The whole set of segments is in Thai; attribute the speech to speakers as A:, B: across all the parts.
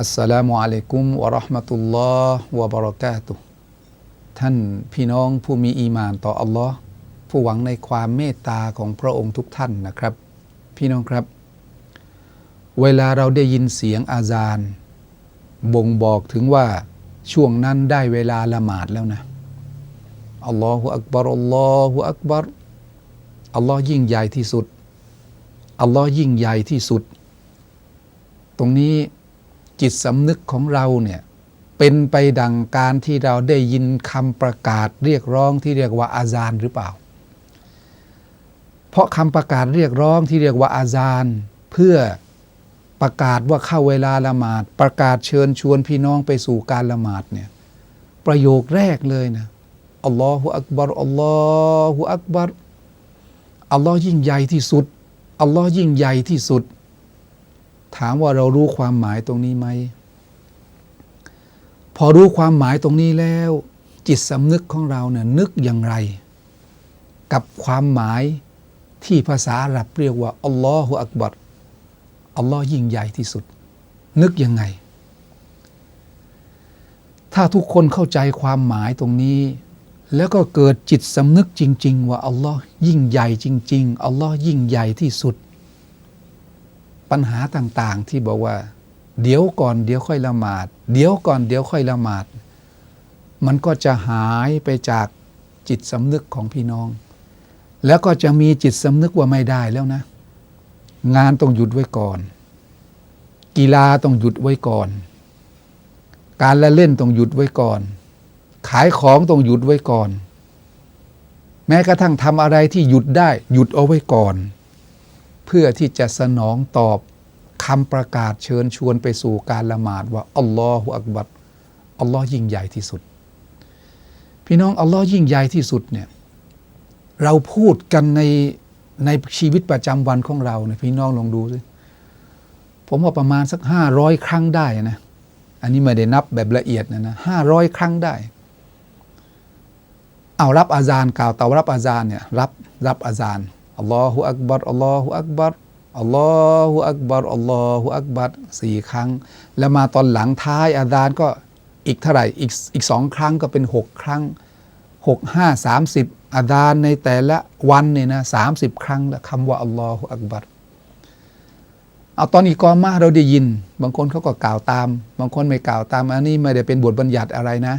A: อัสสลามุอะลัยกุมวะเราะห์มะตุลลอฮ์วะบะเราะกาตุท่านพี่น้องผู้มีอีหมานต่ออัลลอฮ์ผู้หวังในความเมตตาของพระองค์ทุกท่านนะครับ พี่น้องครับ เวลาเราได้ยินเสียงอาซาน บ่งบอกถึงว่าช่วงนั้นได้เวลาละหมาดแล้วนะอัลลอฮฺอักบารอัลลอฮฺอักบารอัลลอฮ์ยิ่งใหญ่ที่สุดอัลลอฮ์ยิ่งใหญ่ที่สุด ตรงนี้ จิตสำนึกของเราเนี่ยเป็นไปดังการที่เราได้ยินคำประกาศเรียกร้องที่เรียกว่าอาซานหรือเปล่า เพราะคำประกาศเรียกร้องที่เรียกว่าอาซานเพื่อประกาศว่าเข้าเวลาละหมาด ประกาศเชิญชวนพี่น้องไปสู่การละหมาดเนี่ยประโยคแรกเลยนะอัลลอฮฺอักบารอัลลอฮฺอักบารอัลลอฮ์ยิ่งใหญ่ที่สุดอัลลอฮ์ยิ่งใหญ่ที่สุด ถามว่าเรารู้ความหมายตรงนี้ไหม พอรู้ความหมายตรงนี้แล้ว จิตสำนึกของเราเนี่ยนึกอย่างไร กับความหมายที่ภาษาอาหรับเรียกว่าอัลลอฮฺอักบัรอัลลอฮ์ยิ่งใหญ่ที่สุด นึกยังไง ถ้าทุกคนเข้าใจความหมายตรงนี้ แล้วก็เกิดจิตสำนึกจริง ๆ ว่าอัลลอฮ์ยิ่งใหญ่จริง ๆ อัลลอฮ์ยิ่งใหญ่ที่สุด ปัญหาต่างๆ ที่บอกว่า เดี๋ยวก่อนเดี๋ยวค่อยละหมาด เดี๋ยวก่อนเดี๋ยวค่อยละหมาด มันก็จะหายไปจากจิตสำนึกของพี่น้อง แล้วก็จะมีจิตสำนึกว่าไม่ได้แล้วนะ งานต้องหยุดไว้ก่อน กีฬาต้องหยุดไว้ก่อน การละเล่นต้องหยุดไว้ก่อน ขายของต้องหยุดไว้ก่อน แม้กระทั่งทำอะไรที่หยุดได้ หยุดเอาไว้ก่อน เพื่อที่จะสนองตอบคำประกาศเชิญชวนไปสู่การละหมาดว่าอัลลอฮฺอักบัรอัลลอฮ์ยิ่งใหญ่ที่สุด พี่น้องอัลลอฮ์ยิ่งใหญ่ที่สุดเนี่ยเราพูดกันในในชีวิตประจำวันของเราเนี่ยพี่น้องลองดูสิผมว่าประมาณสักห้าร้อยครั้งได้นะอันนี้ไม่ได้นับแบบละเอียดนะนะห้าร้อยครั้งได้ เอารับอาจารย์กล่าวเตารับอาจารย์เนี่ยรับรับอาจารย์ อัลลอฮฺอักบัรอัลลอฮฺอักบัรอัลลอฮฺอักบัรอัลลอฮฺอักบัรสี่ครั้ง แล้วมาตอนหลังท้ายอาจารย์ก็อีกเท่าไหร่อีกอีกสองครั้งก็เป็นหกครั้งหกห้าสามสิบอาจารย์ในแต่ละวันเนี่ยนะสามสิบครั้งแล้วคำว่าอัลลอฮฺอักบัรเอาตอนอีกอมาเราได้ยิน บางคนเขาก็กล่าวตาม บางคนไม่กล่าวตามอันนี้ไม่ได้เป็นบทบัญญัติอะไรนะ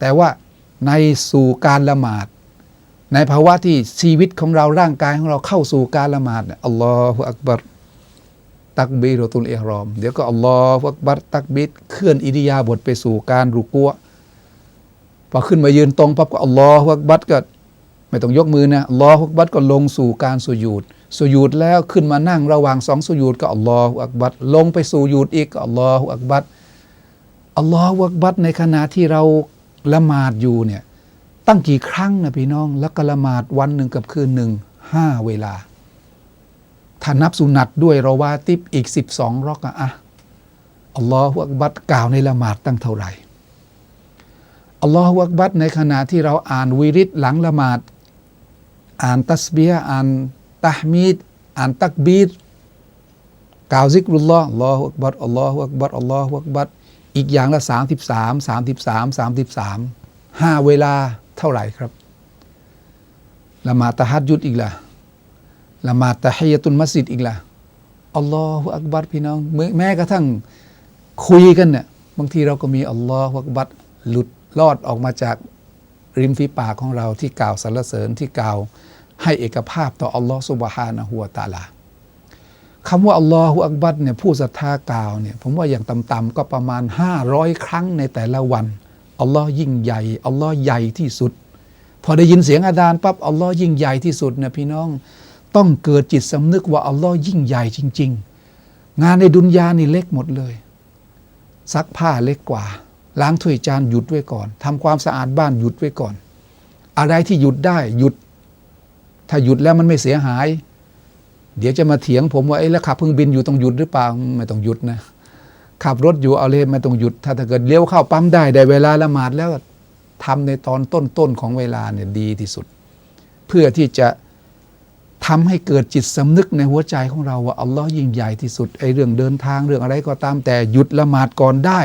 A: แต่ว่าในสู่การละหมาด ในภาวะที่ชีวิตของเราร่างกายของเราเข้าสู่การละหมาดอัลลอฮฺอักบัรตักบีรตุลเอฮรอม เดี๋ยวก็อัลลอฮฺอักบัรตักบีเคลื่อนอิริยาบถไปสู่การรุกัวพอขึ้นมายืนตรงปั๊บก็อัลลอฮฺอักบัรก็ไม่ต้องยกมือนะอัลลอฮฺอักบัรก็ลงสู่การสุญูดสุญูดแล้วขึ้นมานั่งระหว่างสองสุญูดก็อัลลอฮฺอักบัรลงไปสู่ยูดอีกก็อัลลอฮฺอักบัรอัลลอฮฺอักบัรในขณะที่เราละหมาดอยู่เนี่ย ตั้งกี่ครั้งนะพี่น้อง แล้วก็ละหมาดวันหนึ่งกับคืนหนึ่งห้าเวลา ถ้านับสุนัตด้วยเรอวาติบอีกสิบสองรอกอะอะอัลลอฮฺอักบัดกล่าวในละหมาดตั้งเท่าไหร่อัลลอฮฺอักบัดในขณะที่เราอ่านวิริตหลังละหมาด อ่านตัสเบียอ่านตะฮมีดอ่านตักบีดกล่าวซิกรุลลอฮ์อัลลอฮฺอักบัดอัลลอฮฺอักบัดอัลลอฮฺอักบัดอีกอย่างละสามสิบสามสามสิบสามสามสิบสามห้าเวลา เท่าไหร่ครับละมาตะฮัดยุดอีกละละมาตะฮียตุนมัสยิดอีกละอัลลอฮฺอักบัรพี่น้องแม้กระทั่งคุยกันเนี่ยบางทีเราก็มีอัลลอฮฺอักบัรหลุดลอดออกมาจากริมฝีปากของเราที่กล่าวสรรเสริญที่กล่าวให้เอกภาพต่ออัลลอฮฺสุบฮานะฮูวะตะลาคำว่าอัลลอฮฺอักบัรเนี่ยผู้ศรัทธากล่าวเนี่ยผมว่าอย่างต่ำๆก็ประมาณ 500 ครั้งในแต่ละวัน อัลลอฮ์ยิ่งใหญ่อัลลอฮ์ใหญ่ที่สุด พอได้ยินเสียงอาดานปั๊บอัลลอฮ์ยิ่งใหญ่ที่สุดนะพี่น้อง ต้องเกิดจิตสำนึกว่าอัลลอฮ์ยิ่งใหญ่จริง ๆ งานในดุนยานี่เล็กหมดเลยซักผ้าเล็กกว่า ล้างถ้วยจานหยุดไว้ก่อนทำความสะอาดบ้านหยุดไว้ก่อน อะไรที่หยุดได้หยุด ถ้าหยุดแล้วมันไม่เสียหาย เดี๋ยวจะมาเถียงผมว่าเอ้แล้วขับเครื่องบินอยู่ต้องหยุดหรือเปล่าไม่ต้องหยุดนะ ขับรถอยู่เอาเลยไม่ต้องหยุด ถ้าถ้าเกิดเลี้ยวเข้าปั๊มได้ได้เวลาละหมาดแล้วทำในตอนต้นๆของเวลาเนี่ยดีที่สุด เพื่อที่จะทำให้เกิดจิตสำนึกในหัวใจของเราว่าอัลลอฮ์ยิ่งใหญ่ที่สุดไอ้เรื่องเดินทางเรื่องอะไรก็ตามแต่หยุดละหมาดก่อนได้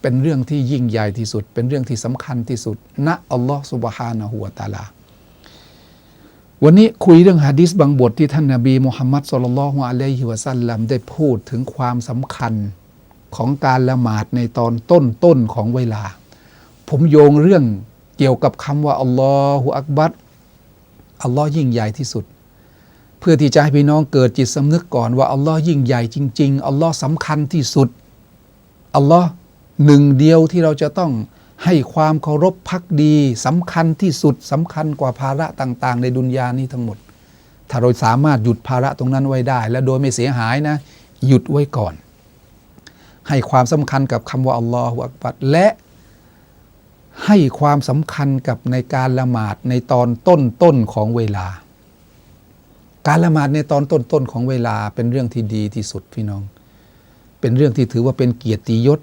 A: เป็นเรื่องที่ยิ่งใหญ่ที่สุด เป็นเรื่องที่สำคัญที่สุดณอัลลอฮ์สุบฮานะฮูวตาลา วันนี้คุยเรื่องฮะดิษบางบทที่ท่านนาบีมุฮัมมัดสุลลัลลอฮุอะลัยฮิวะสัลลัมได้พูดถึงความสำคัญ ของการละหมาดในตอนต้นต้นๆของเวลา ผมโยงเรื่องเกี่ยวกับคำว่าอัลลอฮฺอักบัรอัลลอฮ์ยิ่งใหญ่ที่สุด เพื่อที่จะให้พี่น้องเกิดจิตสำนึกก่อนว่าอัลลอฮ์ยิ่งใหญ่จริง ๆ อัลลอฮ์สำคัญที่สุด อัลลอฮ์หนึ่งเดียวที่เราจะต้องให้ความเคารพพักดีสำคัญที่สุดสำคัญกว่าภาระต่างๆ ในดุนยานี้ทั้งหมด ถ้าเราสามารถหยุดภาระตรงนั้นไว้ได้ และโดยไม่เสียหายนะ หยุดไว้ก่อน ให้ความสำคัญกับคำว่าอัลลอฮฺอักบัรและให้ความสำคัญกับในการละหมาดในตอนต้นต้นๆของเวลา การละหมาดในตอนต้นต้นๆของเวลาเป็นเรื่องที่ดีที่สุดพี่น้อง เป็นเรื่องที่ถือว่าเป็นเกียรติยศ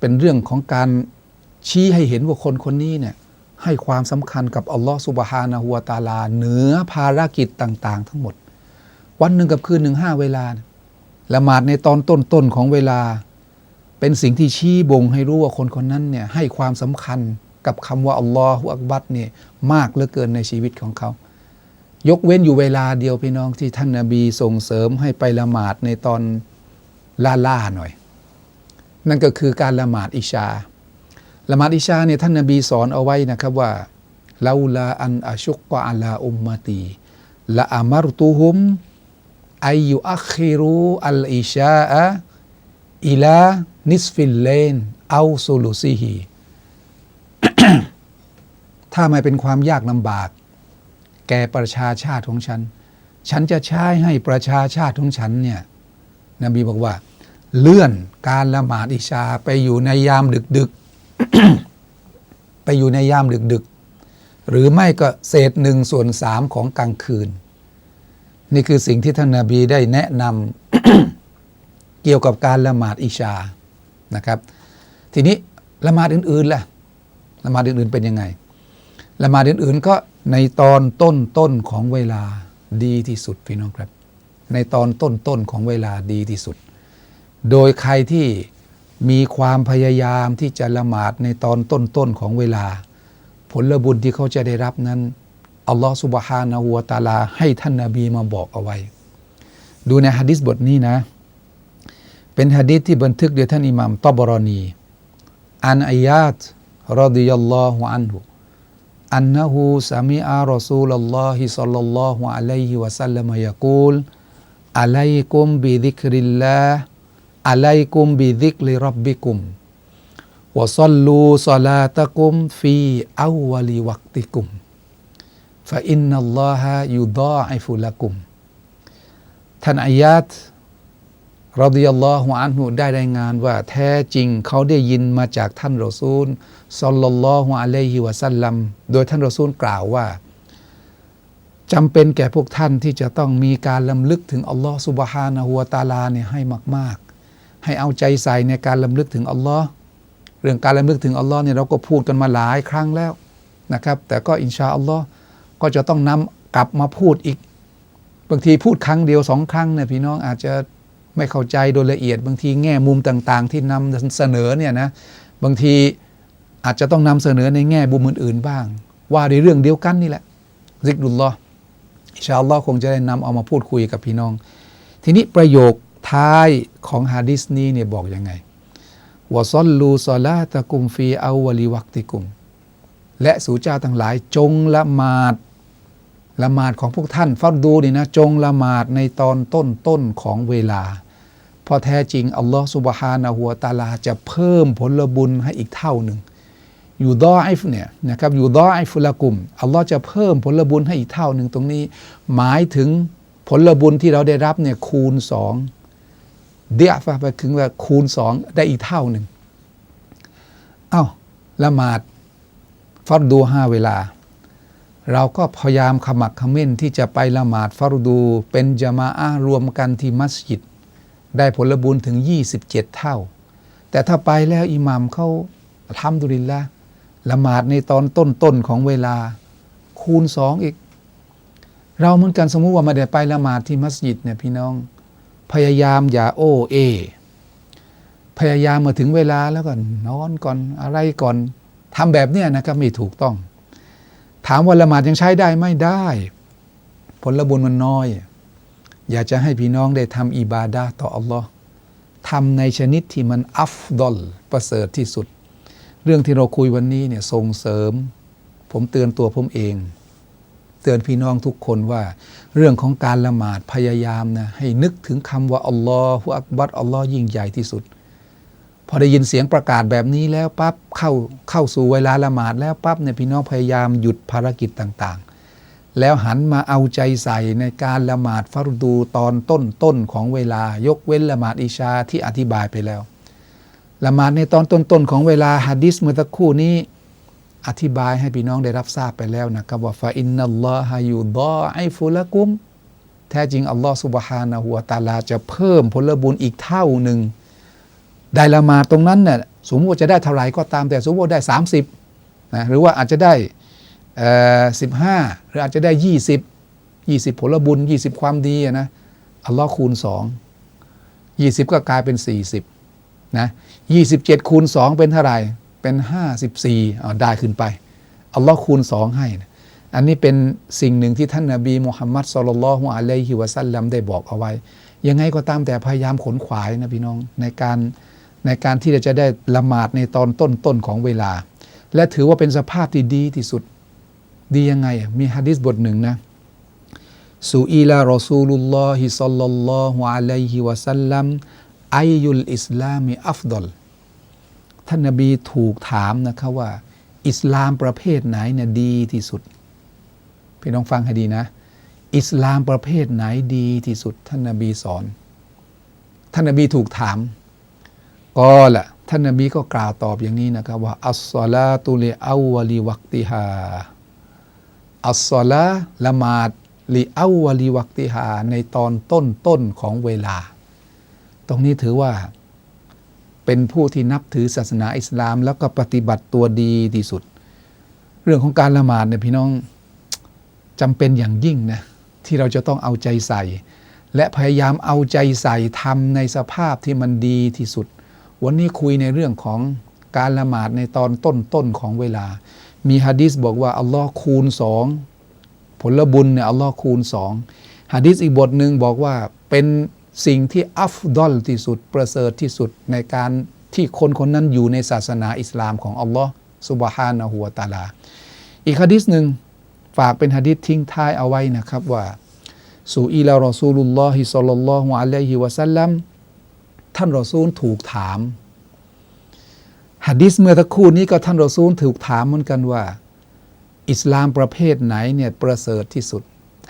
A: เป็นเรื่องของการชี้ให้เห็นว่าคนคนนี้เนี่ยให้ความสำคัญกับอัลลอฮฺสุบฮานะฮูวตาลา เหนือภารกิจต่าง ๆ ทั้งหมด วันหนึ่งกับคืนหนึ่งห้าเวลาละหมาดในตอนต้นๆของเวลา เป็นสิ่งที่ชี้บ่งให้รู้ว่าคนคนนั้นเนี่ยให้ความสำคัญกับคำว่าอัลลอฮฺอักบัรเนี่ยมากเหลือเกินในชีวิตของเขา ยกเว้นอยู่เวลาเดียวพี่น้องที่ท่านนาบีส่งเสริมให้ไปละหมาดในตอนล่าๆหน่อย นั่นก็คือการละหมาดอิชา ละหมาดอิชาเนี่ยท่านนาบีสอนเอาไว้นะครับว่าลาลาอันอาชุกกะอาลาอุมมาตีละอามารตุฮุมอายุอัคคิรูอัลอิชาอะ อิลานิสฟิลเลนเอาซูลุซีฮีถ้าไม่เป็นความยากลำบาก แก่ประชาชาติของฉัน ฉันจะใช้ให้ประชาชาติของฉันเนี่ยนบีบอกว่า เลื่อนการละหมาดอิชาไปอยู่ในยามดึกดึกๆไปอยู่ในยามดึกดึกๆ หรือไม่ก็เศษหนึ่งส่วนสามของกลางคืน นี่คือสิ่งที่ท่านนาบีได้แนะนำ เกี่ยวกับการละหมาดอิชานะครับ ทีนี้ละหมาดอื่นๆล่ะละหมาดอื่นๆเป็นยังไงละหมาดอื่นๆก็ในตอนต้นต้นๆของเวลาดีที่สุดพี่น้องครับ ในตอนต้นต้นๆของเวลาดีที่สุด โดยใครที่มีความพยายามที่จะละหมาดในตอนต้นต้นๆของเวลา ผลบุญที่เขาจะได้รับนั้นอัลลอฮฺสุบฮานะฮูวตาลาให้ท่านนาบีมาบอกเอาไว้ ดูในฮะดิษบทนี้นะ เป็นฮะดีษที่บันทึกโดยท่านอิหมัมตบรอนีอันอายาตรดิยัลลอฮุอันหุอันนะฮูสามีอารอซูลลลอฮิสัลลัลลอฮุอะลัยฮิวะสัลลัมยะกูลอะลัยกุมบิดิกริลลาอะลัยกุมบิดิกลิรับบิกุมวะซัลลูซาลาตะกุมฟีอาวลีวักติกุมฟะอินนัลลอฮะยุดาอิฟุลักุมท่านอายาต รดิยัลลอฮุอันฮุได้รายงานว่าแท้จริงเขาได้ยินมาจากท่านรอซูลซัลลัลลอฮุอะลัยฮิวะสัลลัมโดยท่านรอซูลกล่าวว่าจำเป็นแก่พวกท่านที่จะต้องมีการลำลึกถึงอัลลอฮ์สุบฮานะฮูวตาลาเนี่ยให้มาก ๆ ให้เอาใจใส่ในการลำลึกถึงอัลลอฮ์เรื่องการลำลึกถึงอัลลอฮ์เนี่ยเราก็พูดกันมาหลายครั้งแล้วนะครับ แต่ก็อินชาอัลลอฮ์ก็จะต้องนำกลับมาพูดอีก บางทีพูดครั้งเดียวสองครั้งเนี่ยพี่น้องอาจจะ ไม่เข้าใจโดยละเอียด บางทีแง่มุมต่างๆ ที่นำเสนอเนี่ยนะบางทีอาจจะต้องนำเสนอในแง่มุมอื่นๆบ้าง ว่าในเรื่องเดียวกันนี่แหละซิกดุลลออินชาอัลลอฮ์คงจะได้นำเอามาพูดคุยกับพี่น้อง ทีนี้ประโยคท้ายของฮะดิษนี้เนี่ยบอกยังไงวะซอลลูซอลาตะกุมฟีอาวลิวักติกุม และสู่เจ้าทั้งหลายจงละหมาดละหมาดของพวกท่านฟังดูนี่นะจงละหมาดในตอนต้นต้นของเวลา พอแท้จริง อัลลอฮฺสุบฮานะฮัวตาลาจะเพิ่มผลบุญให้อีกเท่าหนึ่งอยู่ดอไอฟเนี่ยนะครับอยู่ดอไอฟุลกุมอัลลอฮ์จะเพิ่มผลบุญให้อีกเท่าหนึ่งตรงนี้ หมายถึงผลบุญที่เราได้รับเนี่ยคูณสองเดียฟไปถึงว่าคูณสองได้อีกเท่าหนึ่งเอ้าละหมาดฟัรดูห้าเวลา เราก็พยายามขมักขม้นที่จะไปละหมาดฟัรดูเป็นจามาอะห์รวมกันที่มัสยิด ได้ผลบุญถึง 27 เท่า แต่ถ้าไปแล้วอิหมัมเขาทำดุลิลละละหมาดในตอนต้นๆของเวลาคูณสองอีก เราเหมือนกันสมมุติว่าม่ได้ไปละหมาดที่มัสยิดเนี่ยพี่น้อง พยายามอย่าโอเอ พยายามมาถึงเวลาแล้วก็นอนก่อนอะไรก่อนทำแบบเนี้ยนะครับไม่ถูกต้อง ถามว่าละหมาดยังใช้ได้ไม่ได้ ผลบุญมันน้อย อยากจะให้พี่น้องได้ทำอิบาดาต่ออัลลอฮ์ทำในชนิดที่มันอัฟดอลประเสริฐที่สุด เรื่องที่เราคุยวันนี้เนี่ยส่งเสริม ผมเตือนตัวผมเอง เตือนพี่น้องทุกคนว่า เรื่องของการละหมาดพยายามนะให้นึกถึงคำว่าอัลลอฮฺอักบัรอัลลอฮ์ยิ่งใหญ่ที่สุด พอได้ยินเสียงประกาศแบบนี้แล้วปั๊บเข้าเข้าสู่เวลาละหมาดแล้วปั๊บเนี่ยพี่น้องพยายามหยุดภารกิจต่างๆ แล้วหันมาเอาใจใส่ในการละหมาดฟารดูตอนต้นต้นๆของเวลายกเว้นละหมาดอิชาที่อธิบายไปแล้ว ละหมาดในตอนต้นๆของเวลาฮะดิษเมื่อสักครู่นี้ อธิบายให้พี่น้องได้รับทราบไปแล้วนะครับว่าฟาอินนัลลอฮะยูดอไอฟุละกุม แท้จริงอัลลอฮ์สุบฮานะฮูวตาลาจะเพิ่มผลบุญอีกเท่าหนึ่งได้ละหมาดตรงนั้นเนี่ยสมมติจะได้เท่าไหร่ก็ตามแต่สมมติว่าได้ 30นะหรือว่าอาจจะได้ สิบห้าหรืออาจจะได้20 20ผลบุญ20ความดีอะนะอัลลอฮ์คูณ2 20ก็กลายเป็น40นะ27คูณ2เป็นเท่าไหร่เป็น54อ่ได้ขึ้นไปอัลลอฮ์คูณ2ให้นะอันนี้เป็นสิ่งหนึ่งที่ท่านนาบีมุฮัมมัดสุลลัลฮุอะลัยฮิวะสัลลัมได้บอกเอาไว้ ยังไงก็ตามแต่พยายามขนขวายนะพี่น้องในการในการที่จะได้ละหมาดในตอนต้นๆของเวลา และถือว่าเป็นสภาพที่ดีที่สุด ดียังไงอะมีฮะดิษบทหนึ่งนะสูอีลารอซูลุลลอฮิซัลลัลลอฮุอะลัยฮิวะสัลลัมไอยุลอิสลามีอัฟดอลท่านนบีถูกถามนะครับว่า อิสลามประเภทไหนเนี่ยดีที่สุด พี่น้องฟังให้ดีนะ อิสลามประเภทไหนดีที่สุด ท่านนบีสอน ท่านนบีถูกถามก็ละท่านนบีก็กล่าวตอบอย่างนี้นะครับว่าอัสซาลาตุลิอาวลีวักติฮา อัสซาลาละหมาดลีอาวลีวักติฮาในตอนต้นต้นของเวลา ตรงนี้ถือว่าเป็นผู้ที่นับถือศาสนาอิสลาม แล้วก็ปฏิบัติตัวดีที่สุด เรื่องของการละหมาดเนี่ยพี่น้องจำเป็นอย่างยิ่งนะที่เราจะต้องเอาใจใส่ และพยายามเอาใจใส่ทำในสภาพที่มันดีที่สุด วันนี้คุยในเรื่องของการละหมาดในตอนต้นๆของเวลา มีฮะดิษบอกว่าอัลลอฮ์คูณสองผลบุญเนี่ยอัลลอฮ์คูณสองฮะดิษอีกบทหนึ่งบอกว่าเป็นสิ่งที่อัฟดอลที่สุดประเสริฐที่สุดในการที่คนคนนั้นอยู่ในศาสนาอิสลามของอัลลอฮ์สุบฮานะฮูวตาลา อีกฮะดิษหนึ่งฝากเป็นฮะดิษทิ้งท้ายเอาไว้นะครับว่าสูอีลารอซูลุลลอฮิศ็อลลัลลอฮุอะลัยฮิวะสัลลัมท่านรอซูลถูกถาม ฮะดิษเมื่อตะครู่นี้ก็ท่านรอซูลถูกถามเหมือนกันว่า อิสลามประเภทไหนเนี่ยประเสริฐที่สุด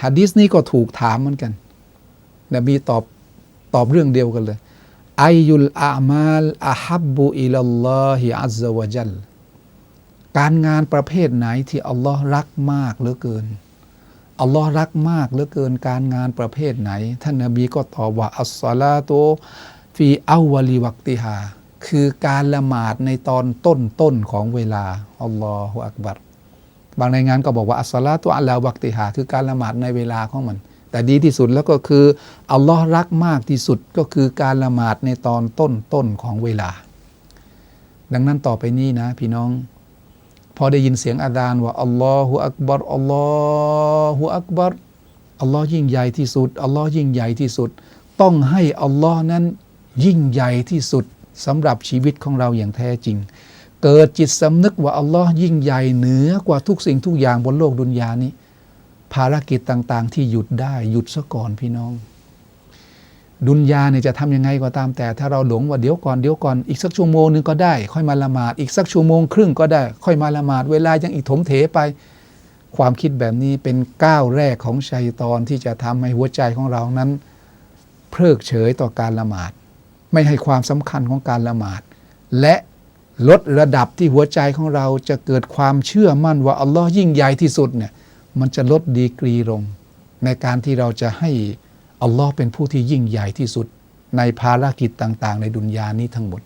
A: ฮะดิษนี้ก็ถูกถามเหมือนกันนบีตอบตอบเรื่องเดียวกันเลยอายุลอามาลอาฮับบุอิลลอฮิอัซซวะจัลการงานประเภทไหนที่อัลลอฮ์รักมากเหลือเกินอัลลอฮ์รักมากเหลือเกินการงานประเภทไหน ท่านนบีก็ตอบว่าอัสซาลาโตฟีอาวลีวักติฮา คือการละหมาดในตอนต้นต้นของเวลาอัลลอฮฺอักบัรบางรายงานก็บอกว่าอัสซาลาตุอัลลาวักติฮาคือการละหมาดในเวลาของมัน แต่ดีที่สุดแล้วก็คืออัลลอฮ์รักมากที่สุดก็คือการละหมาดในตอนต้นต้นของเวลา ดังนั้นต่อไปนี้นะ พี่น้อง พอได้ยินเสียงอาดานว่าอัลลอฮฺอักบัรอัลลอฮฺอักบัรอัลลอฮ์ยิ่งใหญ่ที่สุดอัลลอฮ์ยิ่งใหญ่ที่สุด ต้องให้อัลลอฮ์นั้นยิ่งใหญ่ที่สุด สำหรับชีวิตของเราอย่างแท้จริง เกิดจิตสำนึกว่าอัลลอฮ์ยิ่งใหญ่เหนือกว่าทุกสิ่งทุกอย่างบนโลกดุนยานี้ ภารกิจต่างๆ ที่หยุดได้หยุดซะก่อนพี่น้อง ดุนยาเนี่ยจะทำยังไงก็ตามแต่ ถ้าเราหลงว่าเดี๋ยวก่อนเดี๋ยวก่อนอีกสักชั่วโมงหนึงก็ได้ ค่อยมาละหมาดอีกสักชั่วโมงครึ่งก็ได้ ค่อยมาละหมาดเวลายังอีกถมเถไปความคิดแบบนี้เป็นก้าวแรกของชัยตอนที่จะทำให้หัวใจของเรานั้น เพลิกเฉยต่อการละหมาด ไม่ให้ความสำคัญของการละหมาด และลดระดับที่หัวใจของเราจะเกิดความเชื่อมั่นว่าอัลลอฮ์ยิ่งใหญ่ที่สุดเนี่ยมันจะลดดีกรีลง ในการที่เราจะให้อัลลอฮ์เป็นผู้ที่ยิ่งใหญ่ที่สุด ในภารกิจต่าง ๆ ในดุนยานี้ทั้งหมด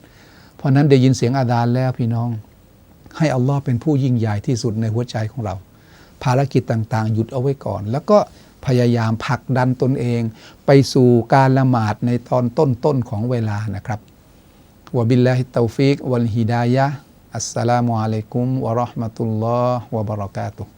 A: เพราะนั้นได้ยินเสียงอาดานแล้วพี่น้อง ให้อัลลอฮ์เป็นผู้ยิ่งใหญ่ที่สุดในหัวใจของเรา ภารกิจต่าง ๆ หยุดเอาไว้ก่อน แล้วก็ พยายามผลักดันตนเอง ไปสู่การละหมาดในตอนต้นๆของเวลานะครับวบิลลาฮิตาฟิกวัลฮิดายะอัสสลามุอะลัยกุมวะราะห์มะตุลลอฮ์วะบะเราะกาตุฮ์